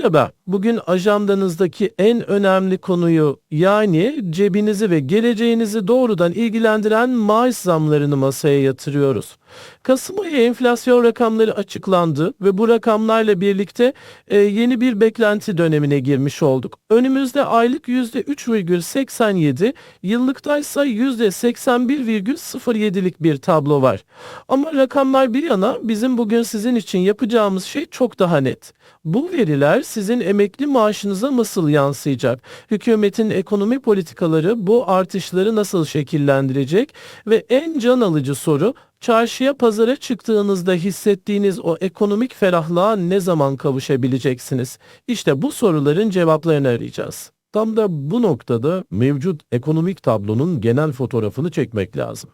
Merhaba, bugün ajandanızdaki en önemli konuyu yani cebinizi ve geleceğinizi doğrudan ilgilendiren maaş zamlarını masaya yatırıyoruz. Kasım ayı enflasyon rakamları açıklandı ve bu rakamlarla birlikte e, yeni bir beklenti dönemine girmiş olduk. Önümüzde aylık %3,87, yıllıktaysa %81,07'lik bir tablo var. Ama rakamlar bir yana bizim bugün sizin için yapacağımız şey çok daha net. Bu veriler sizin emekli maaşınıza nasıl yansıyacak? Hükümetin ekonomi politikaları bu artışları nasıl şekillendirecek? Ve en can alıcı soru çarşıya pazara çıktığınızda hissettiğiniz o ekonomik ferahlığa ne zaman kavuşabileceksiniz? İşte bu soruların cevaplarını arayacağız. Tam da bu noktada mevcut ekonomik tablonun genel fotoğrafını çekmek lazım.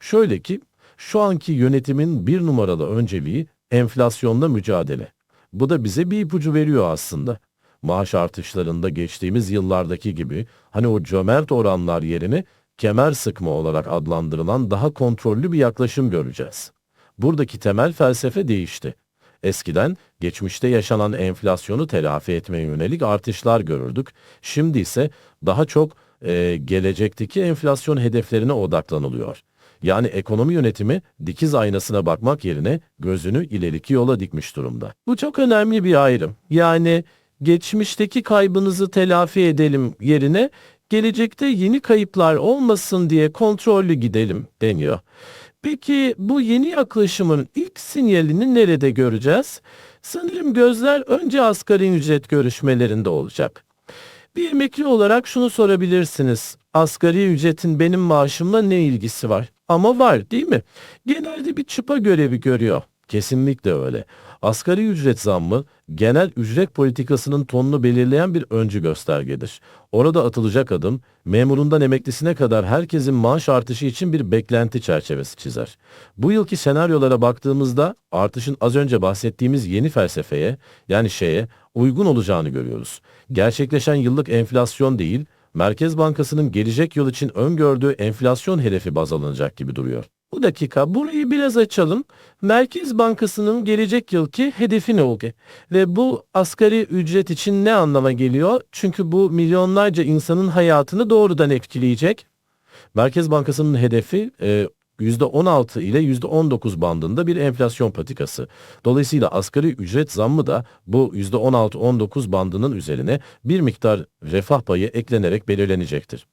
Şöyle ki şu anki yönetimin bir numaralı önceliği enflasyonla mücadele. Bu da bize bir ipucu veriyor aslında. Maaş artışlarında geçtiğimiz yıllardaki gibi hani o cömert oranlar yerine kemer sıkma olarak adlandırılan daha kontrollü bir yaklaşım göreceğiz. Buradaki temel felsefe değişti. Eskiden geçmişte yaşanan enflasyonu telafi etmeye yönelik artışlar görürdük. Şimdi ise daha çok e, gelecekteki enflasyon hedeflerine odaklanılıyor. Yani ekonomi yönetimi dikiz aynasına bakmak yerine gözünü ileriki yola dikmiş durumda. Bu çok önemli bir ayrım. Yani geçmişteki kaybınızı telafi edelim yerine gelecekte yeni kayıplar olmasın diye kontrollü gidelim deniyor. Peki bu yeni yaklaşımın ilk sinyalini nerede göreceğiz? Sanırım gözler önce asgari ücret görüşmelerinde olacak. Bir emekli olarak şunu sorabilirsiniz. Asgari ücretin benim maaşımla ne ilgisi var? Ama var değil mi? Genelde bir çıpa görevi görüyor. Kesinlikle öyle. Asgari ücret zammı genel ücret politikasının tonunu belirleyen bir öncü göstergedir. Orada atılacak adım memurundan emeklisine kadar herkesin maaş artışı için bir beklenti çerçevesi çizer. Bu yılki senaryolara baktığımızda artışın az önce bahsettiğimiz yeni felsefeye yani şeye uygun olacağını görüyoruz. Gerçekleşen yıllık enflasyon değil, Merkez Bankası'nın gelecek yıl için öngördüğü enflasyon hedefi baz alınacak gibi duruyor. Bu dakika burayı biraz açalım. Merkez Bankası'nın gelecek yılki hedefi ne olacak? Ve bu asgari ücret için ne anlama geliyor? Çünkü bu milyonlarca insanın hayatını doğrudan etkileyecek. Merkez Bankası'nın hedefi e, %16 ile %19 bandında bir enflasyon patikası. Dolayısıyla asgari ücret zammı da bu %16-19 bandının üzerine bir miktar refah payı eklenerek belirlenecektir.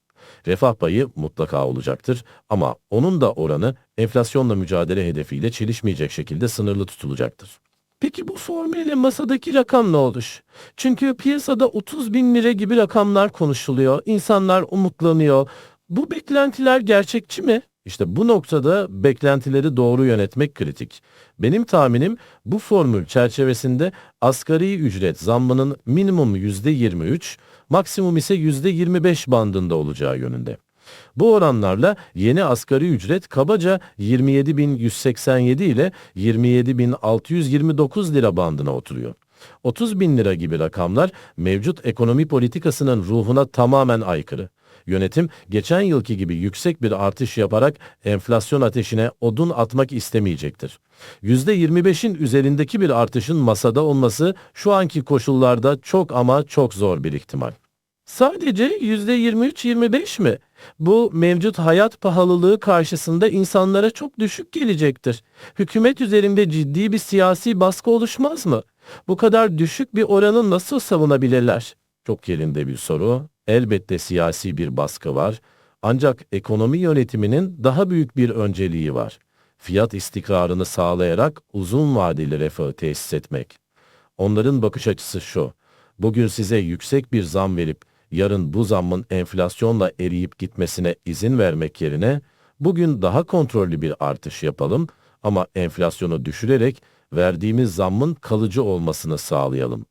Refah payı mutlaka olacaktır ama onun da oranı enflasyonla mücadele hedefiyle çelişmeyecek şekilde sınırlı tutulacaktır. Peki bu formülle masadaki rakam ne olur? Çünkü piyasada 30 bin lira gibi rakamlar konuşuluyor, insanlar umutlanıyor. Bu beklentiler gerçekçi mi? İşte bu noktada beklentileri doğru yönetmek kritik. Benim tahminim bu formül çerçevesinde asgari ücret zammının minimum %23, maksimum ise %25 bandında olacağı yönünde. Bu oranlarla yeni asgari ücret kabaca 27.187 ile 27.629 lira bandına oturuyor. 30 bin lira gibi rakamlar mevcut ekonomi politikasının ruhuna tamamen aykırı. Yönetim geçen yılki gibi yüksek bir artış yaparak enflasyon ateşine odun atmak istemeyecektir. %25'in üzerindeki bir artışın masada olması şu anki koşullarda çok ama çok zor bir ihtimal. Sadece %23-25 mi? Bu mevcut hayat pahalılığı karşısında insanlara çok düşük gelecektir. Hükümet üzerinde ciddi bir siyasi baskı oluşmaz mı? Bu kadar düşük bir oranı nasıl savunabilirler? Çok yerinde bir soru. Elbette siyasi bir baskı var. Ancak ekonomi yönetiminin daha büyük bir önceliği var. Fiyat istikrarını sağlayarak uzun vadeli refahı tesis etmek. Onların bakış açısı şu. Bugün size yüksek bir zam verip yarın bu zammın enflasyonla eriyip gitmesine izin vermek yerine bugün daha kontrollü bir artış yapalım ama enflasyonu düşürerek verdiğimiz zammın kalıcı olmasını sağlayalım.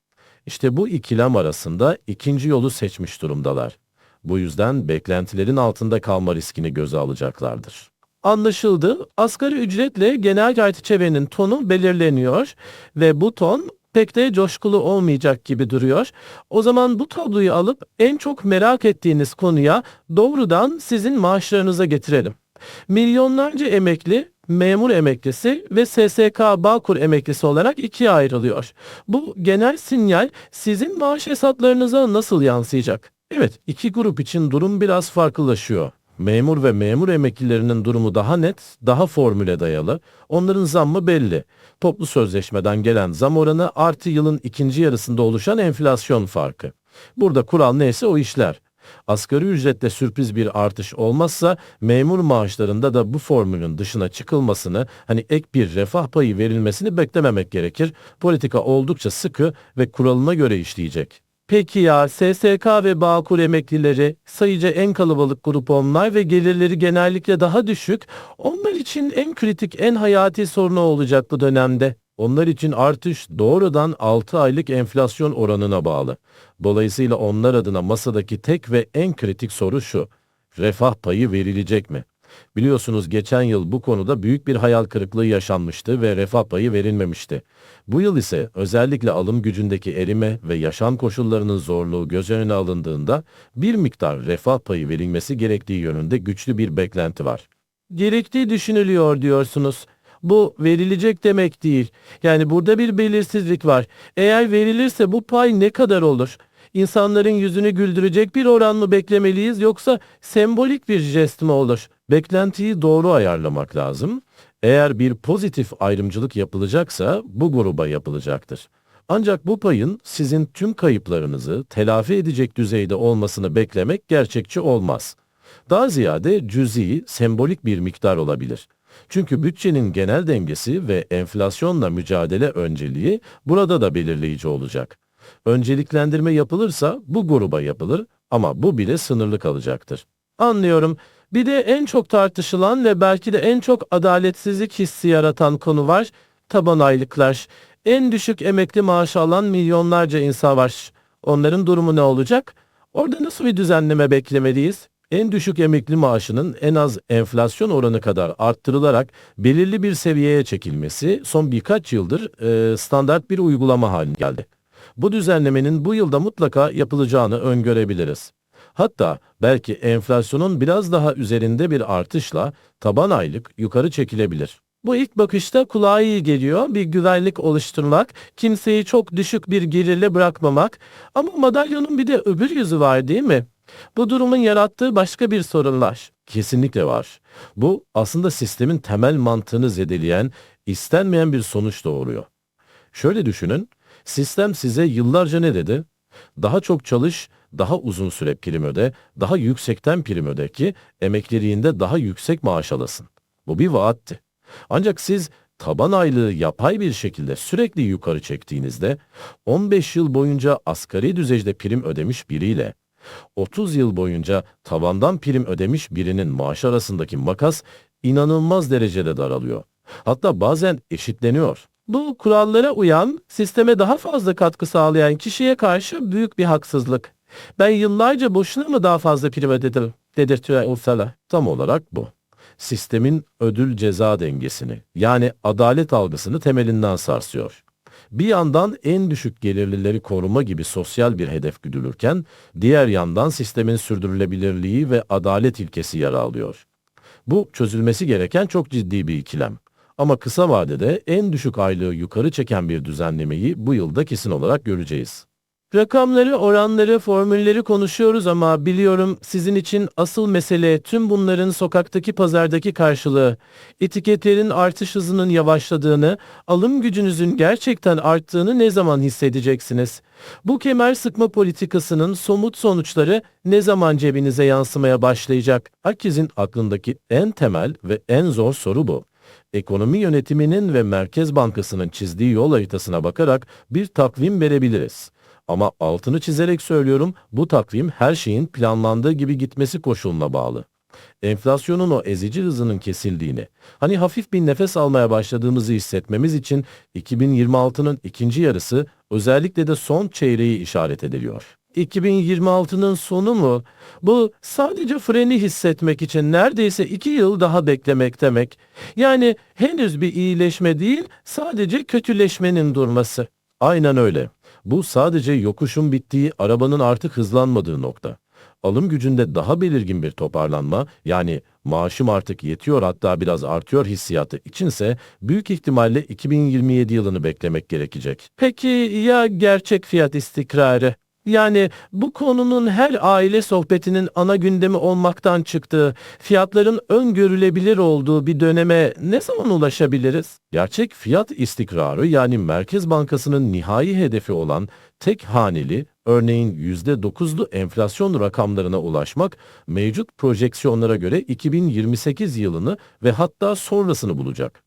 İşte bu ikilem arasında ikinci yolu seçmiş durumdalar. Bu yüzden beklentilerin altında kalma riskini göze alacaklardır. Anlaşıldı. Asgari ücretle genel çerçevenin tonu belirleniyor ve bu ton pek de coşkulu olmayacak gibi duruyor. O zaman bu tabloyu alıp en çok merak ettiğiniz konuya doğrudan sizin maaşlarınıza getirelim. Milyonlarca emekli memur emeklisi ve SSK Bağkur emeklisi olarak ikiye ayrılıyor. Bu genel sinyal sizin maaş hesaplarınıza nasıl yansıyacak? Evet, iki grup için durum biraz farklılaşıyor. Memur ve memur emeklilerinin durumu daha net, daha formüle dayalı. Onların zammı belli. Toplu sözleşmeden gelen zam oranı artı yılın ikinci yarısında oluşan enflasyon farkı. Burada kural neyse o işler. Asgari ücrette sürpriz bir artış olmazsa memur maaşlarında da bu formülün dışına çıkılmasını hani ek bir refah payı verilmesini beklememek gerekir. Politika oldukça sıkı ve kuralına göre işleyecek. Peki ya SSK ve Bağkur emeklileri sayıca en kalabalık grup onlar ve gelirleri genellikle daha düşük. Onlar için en kritik en hayati sorunu olacak bu dönemde. Onlar için artış doğrudan 6 aylık enflasyon oranına bağlı. Dolayısıyla onlar adına masadaki tek ve en kritik soru şu. Refah payı verilecek mi? Biliyorsunuz geçen yıl bu konuda büyük bir hayal kırıklığı yaşanmıştı ve refah payı verilmemişti. Bu yıl ise özellikle alım gücündeki erime ve yaşam koşullarının zorluğu göz önüne alındığında bir miktar refah payı verilmesi gerektiği yönünde güçlü bir beklenti var. Gerektiği düşünülüyor diyorsunuz. Bu verilecek demek değil. Yani burada bir belirsizlik var. Eğer verilirse bu pay ne kadar olur? İnsanların yüzünü güldürecek bir oran mı beklemeliyiz yoksa sembolik bir jest mi olur? Beklentiyi doğru ayarlamak lazım. Eğer bir pozitif ayrımcılık yapılacaksa bu gruba yapılacaktır. Ancak bu payın sizin tüm kayıplarınızı telafi edecek düzeyde olmasını beklemek gerçekçi olmaz. Daha ziyade cüzi, sembolik bir miktar olabilir. Çünkü bütçenin genel dengesi ve enflasyonla mücadele önceliği burada da belirleyici olacak. Önceliklendirme yapılırsa bu gruba yapılır ama bu bile sınırlı kalacaktır. Anlıyorum. Bir de en çok tartışılan ve belki de en çok adaletsizlik hissi yaratan konu var. Taban aylıklar. En düşük emekli maaşı alan milyonlarca insan var. Onların durumu ne olacak? Orada nasıl bir düzenleme beklemeliyiz? En düşük emekli maaşının en az enflasyon oranı kadar arttırılarak belirli bir seviyeye çekilmesi son birkaç yıldır e, standart bir uygulama haline geldi. Bu düzenlemenin bu yılda mutlaka yapılacağını öngörebiliriz. Hatta belki enflasyonun biraz daha üzerinde bir artışla taban aylık yukarı çekilebilir. Bu ilk bakışta kulağa iyi geliyor. Bir güvenlik oluşturmak, kimseyi çok düşük bir gelirle bırakmamak. Ama madalyonun bir de öbür yüzü var değil mi? Bu durumun yarattığı başka bir sorunlar. Kesinlikle var. Bu aslında sistemin temel mantığını zedeleyen, istenmeyen bir sonuç doğuruyor. Şöyle düşünün, sistem size yıllarca ne dedi? Daha çok çalış, daha uzun süre prim öde, daha yüksekten prim öde ki emekliliğinde daha yüksek maaş alasın. Bu bir vaatti. Ancak siz taban aylığı yapay bir şekilde sürekli yukarı çektiğinizde 15 yıl boyunca asgari düzeyde prim ödemiş biriyle 30 yıl boyunca tavandan prim ödemiş birinin maaş arasındaki makas inanılmaz derecede daralıyor. Hatta bazen eşitleniyor. Bu kurallara uyan, sisteme daha fazla katkı sağlayan kişiye karşı büyük bir haksızlık. Ben yıllarca boşuna mı daha fazla prim ödedim dedirtiyor Ursala. Tam olarak bu. Sistemin ödül ceza dengesini yani adalet algısını temelinden sarsıyor. Bir yandan en düşük gelirlileri koruma gibi sosyal bir hedef güdülürken, diğer yandan sistemin sürdürülebilirliği ve adalet ilkesi yer alıyor. Bu çözülmesi gereken çok ciddi bir ikilem. Ama kısa vadede en düşük aylığı yukarı çeken bir düzenlemeyi bu yılda kesin olarak göreceğiz. Rakamları, oranları, formülleri konuşuyoruz ama biliyorum sizin için asıl mesele tüm bunların sokaktaki pazardaki karşılığı. Etiketlerin artış hızının yavaşladığını, alım gücünüzün gerçekten arttığını ne zaman hissedeceksiniz? Bu kemer sıkma politikasının somut sonuçları ne zaman cebinize yansımaya başlayacak? Herkesin aklındaki en temel ve en zor soru bu ekonomi yönetiminin ve Merkez Bankası'nın çizdiği yol haritasına bakarak bir takvim verebiliriz. Ama altını çizerek söylüyorum bu takvim her şeyin planlandığı gibi gitmesi koşuluna bağlı. Enflasyonun o ezici hızının kesildiğini, hani hafif bir nefes almaya başladığımızı hissetmemiz için 2026'nın ikinci yarısı özellikle de son çeyreği işaret ediliyor. 2026'nın sonu mu? Bu sadece freni hissetmek için neredeyse iki yıl daha beklemek demek. Yani henüz bir iyileşme değil, sadece kötüleşmenin durması. Aynen öyle. Bu sadece yokuşun bittiği, arabanın artık hızlanmadığı nokta. Alım gücünde daha belirgin bir toparlanma yani maaşım artık yetiyor hatta biraz artıyor hissiyatı içinse büyük ihtimalle 2027 yılını beklemek gerekecek. Peki ya gerçek fiyat istikrarı? Yani bu konunun her aile sohbetinin ana gündemi olmaktan çıktığı, fiyatların öngörülebilir olduğu bir döneme ne zaman ulaşabiliriz? Gerçek fiyat istikrarı yani Merkez Bankası'nın nihai hedefi olan tek haneli, örneğin %9'lu enflasyon rakamlarına ulaşmak mevcut projeksiyonlara göre 2028 yılını ve hatta sonrasını bulacak.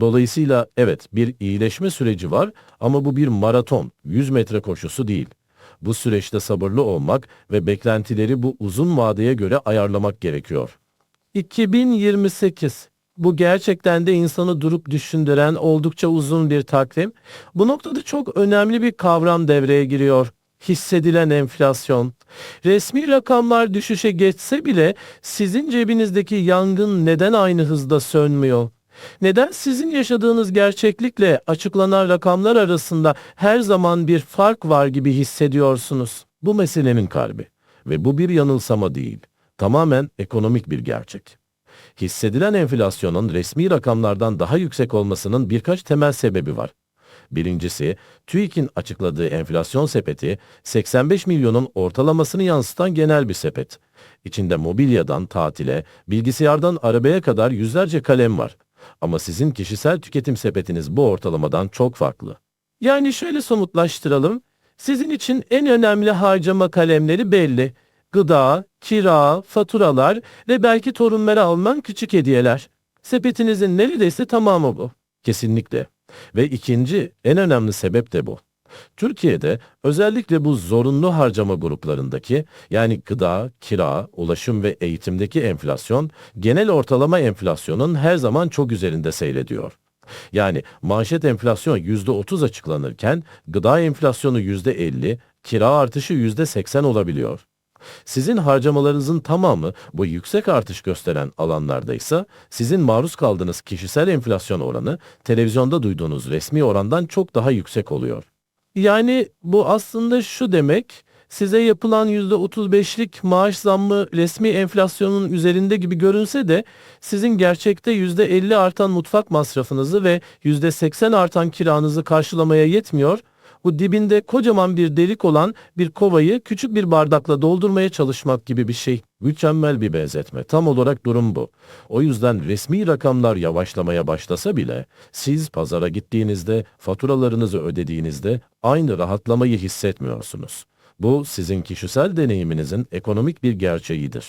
Dolayısıyla evet bir iyileşme süreci var ama bu bir maraton, 100 metre koşusu değil. Bu süreçte sabırlı olmak ve beklentileri bu uzun vadeye göre ayarlamak gerekiyor. 2028 bu gerçekten de insanı durup düşündüren oldukça uzun bir takvim. Bu noktada çok önemli bir kavram devreye giriyor. Hissedilen enflasyon. Resmi rakamlar düşüşe geçse bile sizin cebinizdeki yangın neden aynı hızda sönmüyor? Neden sizin yaşadığınız gerçeklikle açıklanan rakamlar arasında her zaman bir fark var gibi hissediyorsunuz? Bu meselenin kalbi ve bu bir yanılsama değil. Tamamen ekonomik bir gerçek. Hissedilen enflasyonun resmi rakamlardan daha yüksek olmasının birkaç temel sebebi var. Birincisi, TÜİK'in açıkladığı enflasyon sepeti 85 milyonun ortalamasını yansıtan genel bir sepet. İçinde mobilyadan tatile, bilgisayardan arabaya kadar yüzlerce kalem var. Ama sizin kişisel tüketim sepetiniz bu ortalamadan çok farklı. Yani şöyle somutlaştıralım. Sizin için en önemli harcama kalemleri belli. Gıda, kira, faturalar ve belki torunlara alınan küçük hediyeler. Sepetinizin neredeyse tamamı bu. Kesinlikle. Ve ikinci, en önemli sebep de bu. Türkiye'de özellikle bu zorunlu harcama gruplarındaki yani gıda, kira, ulaşım ve eğitimdeki enflasyon genel ortalama enflasyonun her zaman çok üzerinde seyrediyor. Yani manşet enflasyon %30 açıklanırken gıda enflasyonu %50, kira artışı %80 olabiliyor. Sizin harcamalarınızın tamamı bu yüksek artış gösteren alanlarda ise sizin maruz kaldığınız kişisel enflasyon oranı televizyonda duyduğunuz resmi orandan çok daha yüksek oluyor. Yani bu aslında şu demek, size yapılan %35'lik maaş zammı resmi enflasyonun üzerinde gibi görünse de sizin gerçekte %50 artan mutfak masrafınızı ve %80 artan kiranızı karşılamaya yetmiyor, bu dibinde kocaman bir delik olan bir kovayı küçük bir bardakla doldurmaya çalışmak gibi bir şey. Mükemmel bir benzetme. Tam olarak durum bu. O yüzden resmi rakamlar yavaşlamaya başlasa bile siz pazara gittiğinizde, faturalarınızı ödediğinizde aynı rahatlamayı hissetmiyorsunuz. Bu sizin kişisel deneyiminizin ekonomik bir gerçeğidir.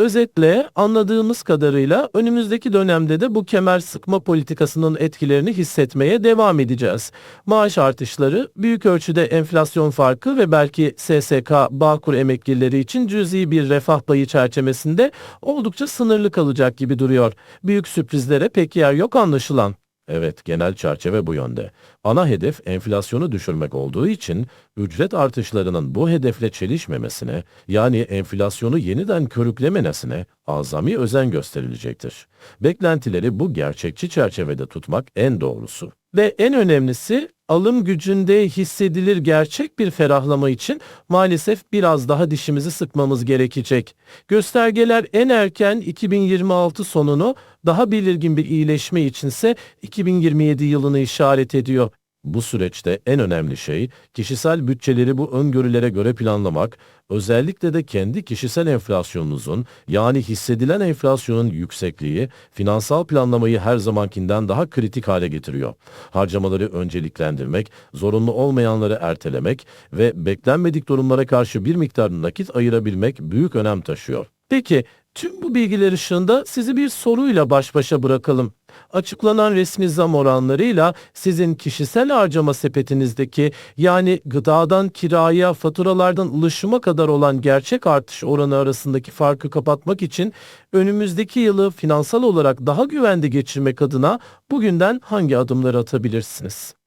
Özetle anladığımız kadarıyla önümüzdeki dönemde de bu kemer sıkma politikasının etkilerini hissetmeye devam edeceğiz. Maaş artışları, büyük ölçüde enflasyon farkı ve belki SSK, Bağkur emeklileri için cüzi bir refah payı çerçevesinde oldukça sınırlı kalacak gibi duruyor. Büyük sürprizlere pek yer yok anlaşılan. Evet, genel çerçeve bu yönde. Ana hedef enflasyonu düşürmek olduğu için ücret artışlarının bu hedefle çelişmemesine, yani enflasyonu yeniden körüklememesine azami özen gösterilecektir. Beklentileri bu gerçekçi çerçevede tutmak en doğrusu. Ve en önemlisi alım gücünde hissedilir gerçek bir ferahlama için maalesef biraz daha dişimizi sıkmamız gerekecek. Göstergeler en erken 2026 sonunu daha belirgin bir iyileşme içinse 2027 yılını işaret ediyor. Bu süreçte en önemli şey kişisel bütçeleri bu öngörülere göre planlamak, özellikle de kendi kişisel enflasyonunuzun yani hissedilen enflasyonun yüksekliği finansal planlamayı her zamankinden daha kritik hale getiriyor. Harcamaları önceliklendirmek, zorunlu olmayanları ertelemek ve beklenmedik durumlara karşı bir miktar nakit ayırabilmek büyük önem taşıyor. Peki tüm bu bilgiler ışığında sizi bir soruyla baş başa bırakalım. Açıklanan resmi zam oranlarıyla sizin kişisel harcama sepetinizdeki yani gıdadan kiraya, faturalardan ulaşıma kadar olan gerçek artış oranı arasındaki farkı kapatmak için önümüzdeki yılı finansal olarak daha güvende geçirmek adına bugünden hangi adımları atabilirsiniz?